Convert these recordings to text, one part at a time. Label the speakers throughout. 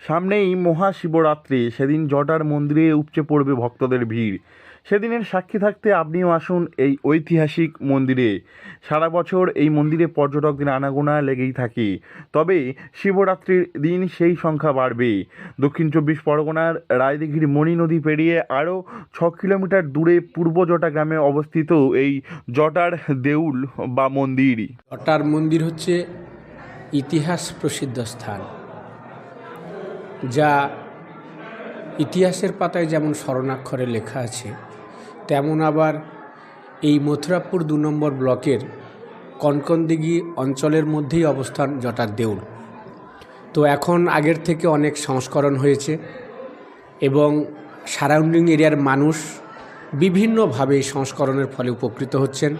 Speaker 1: সামনেই মহাশিবরাত্রি। সেদিন জটার মন্দিরে উপচে পড়বে ভক্তদের ভিড়। সেদিনের সাক্ষী থাকতে আপনিও আসুন এই ঐতিহাসিক মন্দিরে। সারা বছর এই মন্দিরে পর্যটকদের আনাগোনা লেগেই থাকে। তবে শিবরাত্রির দিন সেই সংখ্যা বাড়বে। দক্ষিণ চব্বিশ পরগনার রায়দিঘির মণি নদী পেরিয়ে আরও ছ কিলোমিটার দূরে পূর্ব জটা গ্রামে অবস্থিত এই জটার দেউল বা মন্দির।
Speaker 2: জটার মন্দির হচ্ছে ইতিহাস প্রসিদ্ধ স্থান। যা ইতিহাসের পাতায় যেমন স্মরণাক্ষরে লেখা আছে, তেমন আবার এই মথুরাপুর দু নম্বর ব্লকের কনকনদিঘি অঞ্চলের মধ্যেই অবস্থান জটার দেউল। তো এখন আগের থেকে অনেক সংস্করণ হয়েছে এবং সারাউন্ডিং এরিয়ার মানুষ বিভিন্নভাবে সংস্করণের ফলে উপকৃত হচ্ছেন।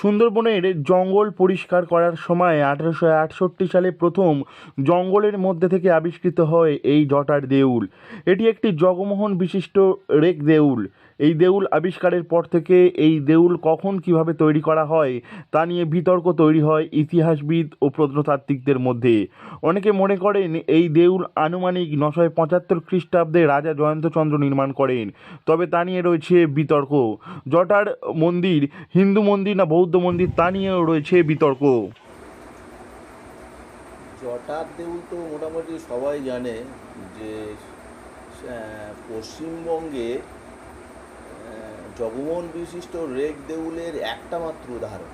Speaker 1: সুন্দরবনের জঙ্গল পরিষ্কার করার সময় আঠেরোশো আটষট্টি সালে প্রথম জঙ্গলের মধ্যে থেকে আবিষ্কৃত হয় এই জটার দেউল। এটি একটি জগমোহন বিশিষ্ট রেক দেউল। এই দেউল আবিষ্কারের পর থেকে এই দেউল কখন কীভাবে তৈরি করা হয়, তা নিয়ে বিতর্ক তৈরি হয় ইতিহাসবিদ ও প্রত্নতাত্ত্বিকদের মধ্যে। অনেকে মনে করেন এই দেউল আনুমানিক নশয় পঁচাত্তর খ্রিস্টাব্দে রাজা জয়ন্তচন্দ্র নির্মাণ করেন, তবে তা নিয়ে রয়েছে বিতর্ক। জটার মন্দির, হিন্দু মন্দির না বৌদ্ধ মন্দির, তা নিয়েও রয়েছে বিতর্ক।
Speaker 3: জটার দেউল তো মোটামুটি সবাই জানে যে পশ্চিমবঙ্গে জগমোহন বিশিষ্ট রেগ দেউলের একটা মাত্র উদাহরণ।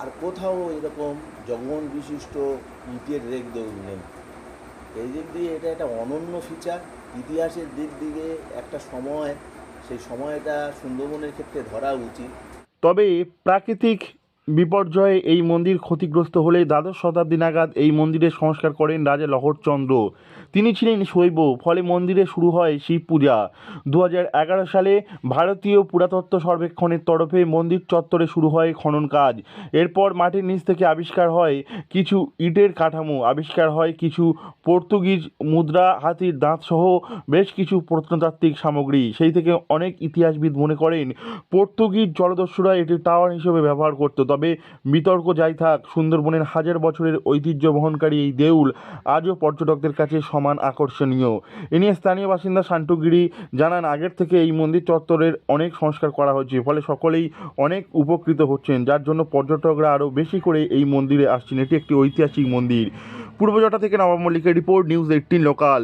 Speaker 3: আর কোথাও এরকম জগমোহন বিশিষ্ট ইটের রেগ দেউল নেই। এই দিক দিয়ে এটা একটা অনন্য ফিচার ইতিহাসের দিক দিকে একটা সময়, সেই সময়টা সুন্দরবনের ক্ষেত্রে ধরা উচিত।
Speaker 1: তবে প্রাকৃতিক বিপর্যয়ে এই মন্দির ক্ষতিগ্রস্ত হলে দ্বাদশ শতাব্দী নাগাদ এই মন্দিরের সংস্কার করেন রাজা লহরচন্দ্র। তিনি ছিলেন শৈব, ফলে মন্দিরে শুরু হয় শিব পূজা। দু সালে ভারতীয় পুরাতত্ত্ব সর্বেক্ষণের তরফে মন্দির চত্বরে শুরু হয় খনন কাজ। এরপর মাটির নিচ থেকে আবিষ্কার হয় কিছু ইটের কাঠামো, আবিষ্কার হয় কিছু পর্তুগিজ মুদ্রা, হাতির দাঁত সহ বেশ কিছু প্রত্নতাত্ত্বিক সামগ্রী। সেই থেকে অনেক ইতিহাসবিদ মনে করেন, পর্তুগিজ জলদস্যুরা এটি টাওয়ার হিসেবে ব্যবহার করত। তবে বিতর্ক যাই থাক, সুন্দরবনের হাজার বছরের ঐতিহ্য বহনকারী এই দেউল আজও পর্যটকদের কাছে সমান আকর্ষণীয়। এ নিয়ে স্থানীয় বাসিন্দা শান্টুগিরি জানান, আগের থেকে এই মন্দির চত্বরের অনেক সংস্কার করা হয়েছে, ফলে সকলেই অনেক উপকৃত হচ্ছেন, যার জন্য পর্যটকরা আরও বেশি করে এই মন্দিরে আসছেন। এটি একটি ঐতিহাসিক মন্দির। পূর্বজটা থেকে নবাব মল্লিকের রিপোর্ট, নিউজ এইটিন, লোকাল।